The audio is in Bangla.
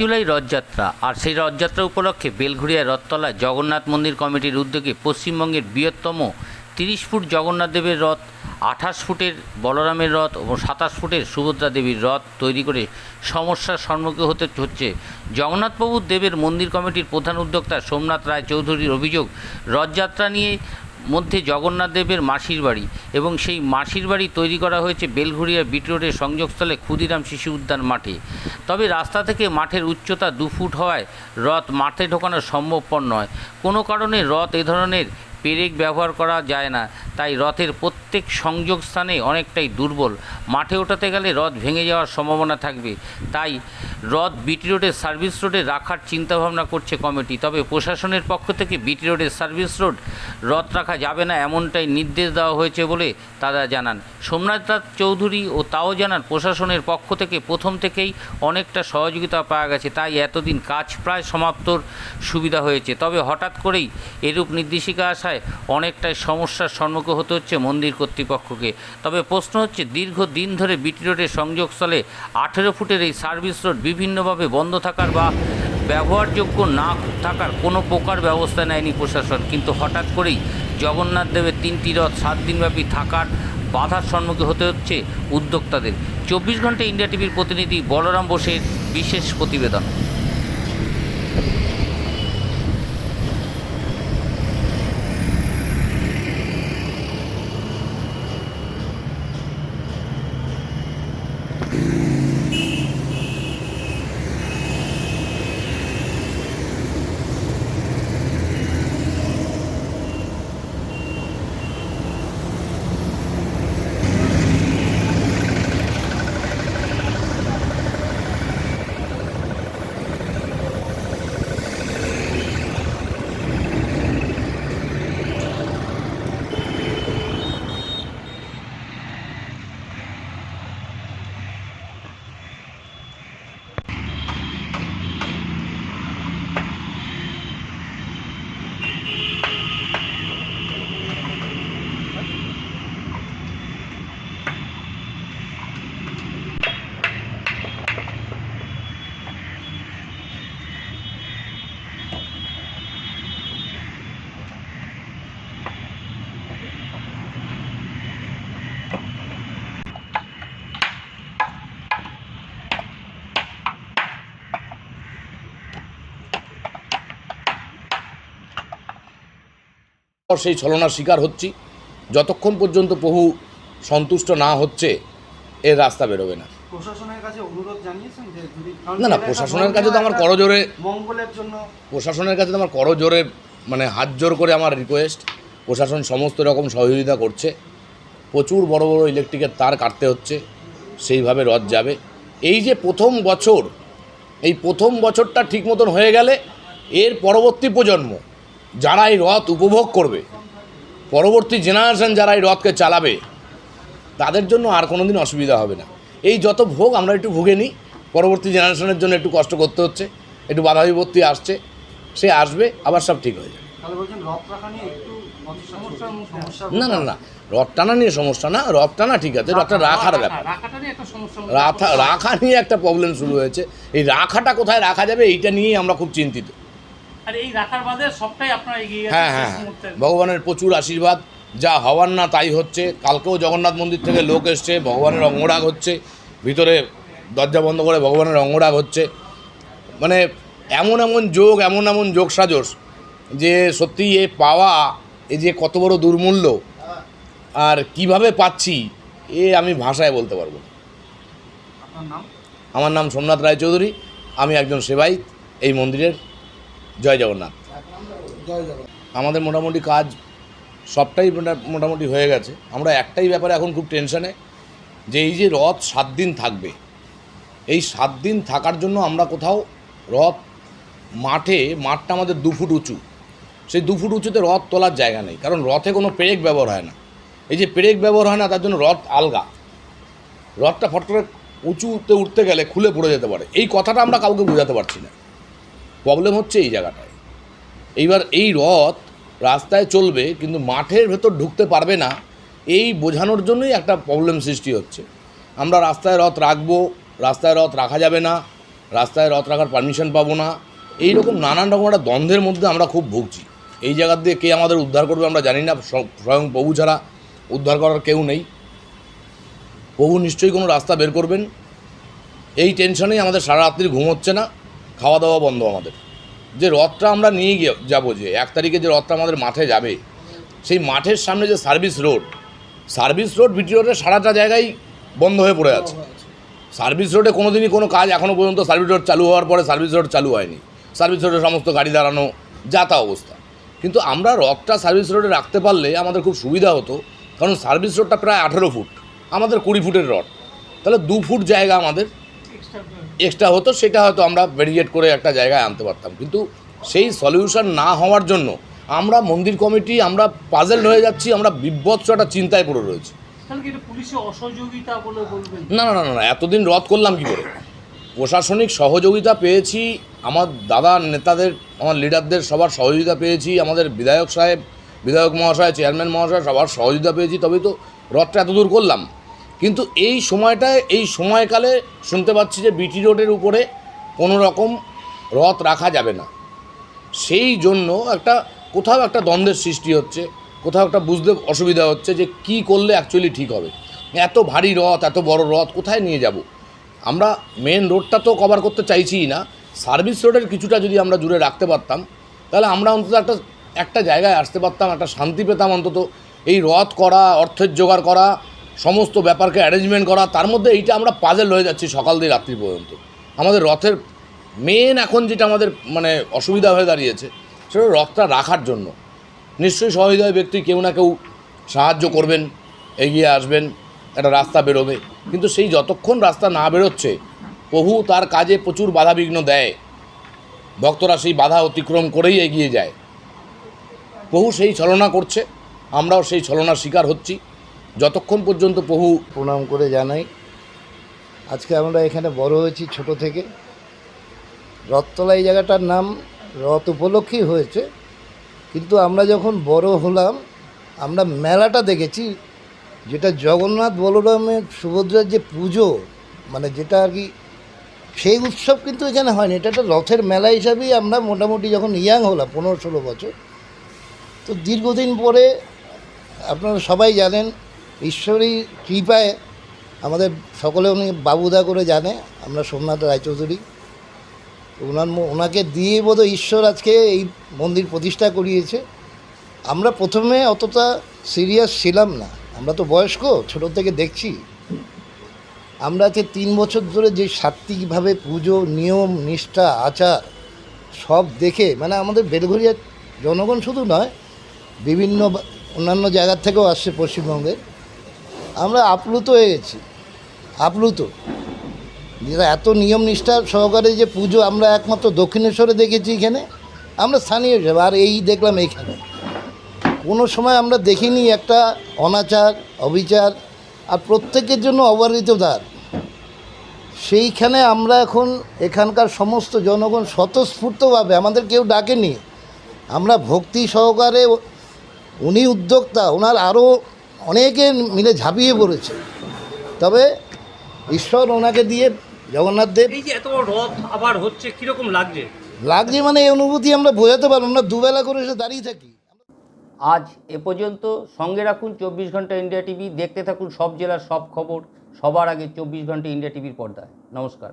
জুলাই রথযাত্রা। আর সেই রথযাত্রা উপলক্ষে বেলঘুরিয়া রথতলায় জগন্নাথ মন্দির কমিটির উদ্যোগে পশ্চিমবঙ্গের বৃহত্তম তিরিশ ফুট জগন্নাথ দেবের রথ, আঠাশ ফুটের বলরামের রথ ও সাতাশ ফুটের সুভদ্রা দেবীর রথ তৈরি করে সমস্যার সম্মুখীন হতে হচ্ছে। জগন্নাথবাবু দেবের মন্দির কমিটির প্রধান উদ্যোক্তা সোমনাথ রায় চৌধুরীর অভিযোগ, রথযাত্রা নিয়ে মধ্যে জগন্নাথ দেবের মাসির বাড়ি এবং সেই মাসির বাড়ি তৈরি করা হয়েছে বেলঘুরিয়া বিট রোডের সংযোগস্থলে ক্ষুদিরাম শিশু উদ্যান মাঠে। তবে রাস্তা থেকে মাঠের উচ্চতা দু ফুট হওয়ায় রথ মাঠে ঢোকানো সম্ভবপর নয়। কোনো কারণে রথ এ ধরনের পেরেক ব্যবহার করা যায় না, তাই রথের প্রত্যেক সংযোগ স্থানে অনেকটাই দুর্বল। মাঠে ওঠাতে গেলে রথ ভেঙে যাওয়ার সম্ভাবনা থাকবে। তাই রথ বিটি রোডের সার্ভিস রোডে রাখার চিন্তাভাবনা করছে কমিটি। তবে প্রশাসনের পক্ষ থেকে বিটি রোডের সার্ভিস রোড রথ রাখা যাবে না এমনটাই নির্দেশ দেওয়া হয়েছে বলে তারা জানান। সোমনাথ নাথ চৌধুরী ও তাও জানান, প্রশাসনের পক্ষ থেকে প্রথম থেকেই অনেকটা সহযোগিতা পাওয়া গেছে, তাই এতদিন কাজ প্রায় সমাপ্তর সুবিধা হয়েছে। তবে হঠাৎ করেই এরূপ নির্দেশিকা আসায় অনেকটাই সমস্যার সম্মুখীন হতে হচ্ছে মন্দির কর্তৃপক্ষকে। তবে প্রশ্ন হচ্ছে দীর্ঘ দিন ধরে বিটি রোডের সংযোগস্থলে আঠেরো ফুটের এই সার্ভিস রোড বিভিন্নভাবে বন্ধ থাকার বা ব্যবহারযোগ্য না থাকার কোনো প্রকার ব্যবস্থা নেয়নি প্রশাসন। কিন্তু হঠাৎ করেই জগন্নাথ দেবের তিনটি রথ সাত দিনব্যাপী থাকার বাধার সম্মুখীন হতে হচ্ছে উদ্যোক্তাদের। চব্বিশ ঘণ্টা ইন্ডিয়া টিভির প্রতিনিধি বলরাম বোসের বিশেষ প্রতিবেদন। সেই ছলনার শিকার হচ্ছি। যতক্ষণ পর্যন্ত প্রভু সন্তুষ্ট না হচ্ছে এর রাস্তা বেরোবে না। প্রশাসনের কাছে অনুরোধ জানিয়েছেন যে যদি না, না, প্রশাসনের কাছে তো আমার করজোরে- মঙ্গলের জন্য প্রশাসনের কাছে তো আমার করজোরে মানে হাত জোর করে আমার রিকোয়েস্ট প্রশাসন সমস্ত রকম সহযোগিতা করছে। প্রচুর বড় বড় ইলেকট্রিকের তার কাটতে হচ্ছে। সেইভাবে রথ যাবে। এই যে প্রথম বছর এই প্রথম বছরটা ঠিক মতন হয়ে গেলে এর পরবর্তী প্রজন্ম যারা এই রথ উপভোগ করবে পরবর্তী জেনারেশন যারা এই রথকে চালাবে তাদের জন্য আর কোনো দিন অসুবিধা হবে না। এই যত ভোগ আমরা একটু ভুগে নিই পরবর্তী জেনারেশনের জন্য একটু কষ্ট করতে হচ্ছে একটু বাধা বিপত্তি আসছে সে আসবে আবার সব ঠিক হয়ে যাবে। না না না রথ টানা নিয়ে সমস্যা না রথ টানা ঠিক আছে রথটা রাখার ব্যাপার। রাখা রাখা নিয়ে একটা প্রবলেম শুরু হয়েছে। এই রাখাটা কোথায় রাখা যাবে এইটা নিয়েই আমরা খুব চিন্তিত। আর এই রাখার বাদে সবটাই আপনারা এগিয়ে হ্যাঁ হ্যাঁ হ্যাঁ। ভগবানের প্রচুর আশীর্বাদ। যা হওয়ার না তাই হচ্ছে। কালকেও জগন্নাথ মন্দির থেকে লোক এসছে ভগবানের অঙ্গরাগ হচ্ছে। ভিতরে দরজা বন্ধ করে ভগবানের অঙ্গরাগ হচ্ছে। মানে এমন এমন যোগ এমন এমন যোগ সাজস যে সত্যি এ পাওয়া এ যে কত বড় দুর্মূল্য আর কীভাবে পাচ্ছি এ আমি ভাষায় বলতে পারব আমার নাম সোমনাথ রায়চৌধুরী। আমি একজন সেবাই এই মন্দিরের জয় জগন্নাথ। আমাদের মোটামুটি কাজ সবটাই মোটা- মোটামুটি হয়ে গেছে। আমরা একটাই ব্যাপারে এখন খুব টেনশনে যে এই যে রথ সাত দিন থাকবে, এই সাত দিন থাকার জন্য আমরা কোথাও রথ মাঠে, মাঠটা আমাদের দু ফুট উঁচু। সেই দু ফুট উঁচুতে রথ তোলার জায়গা নেই, কারণ রথে কোনো পেরেক ব্যবহার হয় না। এই যে পেরেক ব্যবহার হয় না, তার জন্য রথ আলগা। রথটা ফট করে উঁচুতে উঠতে গেলে খুলে পড়ে যেতে পারে। এই কথাটা আমরা কাউকে বোঝাতে পারছি না। প্রবলেম হচ্ছে এই জায়গাটায়। এইবার এই রথ রাস্তায় চলবে, কিন্তু মাঠের ভেতর ঢুকতে পারবে না, এই বোঝানোর জন্যই একটা প্রবলেম সৃষ্টি হচ্ছে। আমরা রাস্তায় রথ রাখব, রাস্তায় রথ রাখা যাবে না, রাস্তায় রথ রাখার পারমিশন পাবো না। এই রকম নানান রকম একটা দ্বন্দ্বের মধ্যে আমরা খুব ভুগছি। এই জায়গা দিয়ে কে আমাদের উদ্ধার করবে আমরা জানি না স্বয়ং প্রভু ছাড়া উদ্ধার করার কেউ নেই। প্রভু নিশ্চয়ই কোনো রাস্তা বের করবেন। এই টেনশনেই আমাদের সারা রাত্রি ঘুম হচ্ছে না। খাওয়া দাওয়া বন্ধ আমাদের। যে রথটা আমরা নিয়ে গিয়ে যাব যে এক তারিখে যে রথটা আমাদের মাঠে যাবে সেই মাঠের সামনে যে সার্ভিস রোড সার্ভিস রোড বিটি রোডের সারাটা জায়গায় বন্ধ হয়ে পড়ে আছে। সার্ভিস রোডে কোনো দিনই কোনো কাজ এখনও পর্যন্ত সার্ভিস রোড চালু হওয়ার পরে সার্ভিস রোড চালু হয়নি। সার্ভিস রোডে সমস্ত গাড়ি দাঁড়ানো যা তা অবস্থা। কিন্তু আমরা রথটা সার্ভিস রোডে রাখতে পারলে আমাদের খুব সুবিধা হতো কারণ সার্ভিস রোডটা প্রায় আঠেরো ফুট আমাদের কুড়ি ফুটের রড। তাহলে দু ফুট জায়গা আমাদের এক্সট্রা হতো সেটা হয়তো আমরা ভেরিয়েট করে একটা জায়গায় আনতে পারতাম। কিন্তু সেই সলিউশন না হওয়ার জন্য আমরা মন্দির কমিটি আমরা পাজেল হয়ে যাচ্ছি আমরা বিভৎস একটা চিন্তায় পড়ে রয়েছি। না না না না, এতদিন রদ করলাম কি করে? প্রশাসনিক সহযোগিতা পেয়েছি আমার দাদা নেতাদের আমার লিডারদের সবার সহযোগিতা পেয়েছি আমাদের বিধায়ক সাহেব বিধায়ক মহাশয় চেয়ারম্যান মহাশয় সবার সহযোগিতা পেয়েছি তবেই তো রথটা এত দূর করলাম। কিন্তু এই সময়টায়, এই সময়কালে শুনতে পাচ্ছি যে বিটি রোডের উপরে কোনো রকম রথ রাখা যাবে না। সেই জন্য একটা, কোথাও একটা দ্বন্দ্বের সৃষ্টি হচ্ছে, কোথাও একটা বুঝতে অসুবিধা হচ্ছে যে কি করলে অ্যাকচুয়ালি ঠিক হবে। এত ভারী রথ, এত বড় রথ কোথায় নিয়ে যাব? আমরা মেন রোডটা তো কভার করতে চাইছিই না সার্ভিস রোডের কিছুটা যদি আমরা জুড়ে রাখতে পারতাম, তাহলে আমরা অন্তত একটা একটা জায়গায় আসতে পারতাম, একটা শান্তি পেতাম অন্তত। এই রথ করা, অর্থের জোগাড় করা সমস্ত ব্যাপারকে অ্যারেঞ্জমেন্ট করা, তার মধ্যে এইটা আমরা পাজেল হয়ে যাচ্ছি সকাল দিয়ে রাত্রি পর্যন্ত। আমাদের রথের মেন এখন যেটা আমাদের মানে অসুবিধা হয়ে দাঁড়িয়েছে, সেটা রথটা রাখার জন্য। নিশ্চয়ই সহৃদয় ব্যক্তি কেউ না কেউ সাহায্য করবেন, এগিয়ে আসবেন, একটা রাস্তা বেরোবে। কিন্তু সেই যতক্ষণ রাস্তা না বেরোচ্ছে, প্রভু তার কাজে প্রচুর বাধাবিঘ্ন দেয়। ভক্তরা সেই বাধা অতিক্রম করেই এগিয়ে যায়। প্রভু সেই ছলনা করছে, আমরাও সেই ছলনার শিকার হচ্ছি। যতক্ষণ পর্যন্ত প্রভু প্রণাম করে জানাই। আজকে আমরা এখানে বড় হয়েছি ছোট থেকে। রথতলা এই জায়গাটার নাম রথ উপলক্ষেই হয়েছে। কিন্তু আমরা যখন বড় হলাম, আমরা মেলাটা দেখেছি, যেটা জগন্নাথ বলরামের সুভদ্রার যে পুজো মানে যেটা আর কি, সেই উৎসব কিন্তু এখানে হয়নি। এটা একটা রথের মেলা হিসাবেই আমরা মোটামুটি যখন ইয়াং হলাম, পনেরো ষোলো বছর, তো দীর্ঘদিন পরে আপনারা সবাই জানেন ঈশ্বরী কৃপায় আমাদের সকলে উনি বাবুদা করে জানে, আমরা সোমনাথ রায়চৌধুরী। ওনার ওনাকে দিয়ে বোধহয় ঈশ্বর আজকে এই মন্দির প্রতিষ্ঠা করিয়েছে। আমরা প্রথমে অতটা সিরিয়াস ছিলাম না, আমরা তো বয়স্ক, ছোট থেকে দেখছি। আমরা আজকে তিন বছর ধরে যে সাত্ত্বিকভাবে পুজো, নিয়ম, নিষ্ঠা, আচার সব দেখে মানে আমাদের বেলঘরিয়ার জনগণ শুধু নয়, বিভিন্ন অন্যান্য জায়গার থেকেও আসছে পশ্চিমবঙ্গের। আমরা আপ্লুত হয়ে গেছি। আপ্লুত। যেটা এত নিয়ম নিষ্ঠা সহকারে যে পুজো আমরা একমাত্র দক্ষিণেশ্বরে দেখেছি এখানে, আমরা স্থানীয় হিসাবে, আর এই দেখলাম এইখানে। কোনো সময় আমরা দেখিনি একটা অনাচার, অবিচার, আর প্রত্যেকের জন্য অবহেলিত দ্বার সেইখানে আমরা এখন এখানকার সমস্ত জনগণ স্বতঃস্ফূর্তভাবে, আমাদের কেউ ডাকেনি। আমরা ভক্তি সহকারে উনি উদ্যোক্তা, ওনার আরও অনেকে মিলে ঝাঁপিয়ে পড়েছে। তবে ঈশ্বর ওনাকে দিয়ে জগন্নাথ দেব এই যে এত রথ আবার হচ্ছে কীরকম লাগছে? লাগছে মানে এই অনুভূতি আমরা বোঝাতে পারব না দুবেলা করে এসে দাঁড়িয়ে থাকি। আজ এ পর্যন্ত সঙ্গে রাখুন চব্বিশ ঘণ্টা ইন্ডিয়া টিভি দেখতে থাকুন সব জেলার সব খবর সবার আগে চব্বিশ ঘণ্টা ইন্ডিয়া টিভির পর্দায়। নমস্কার।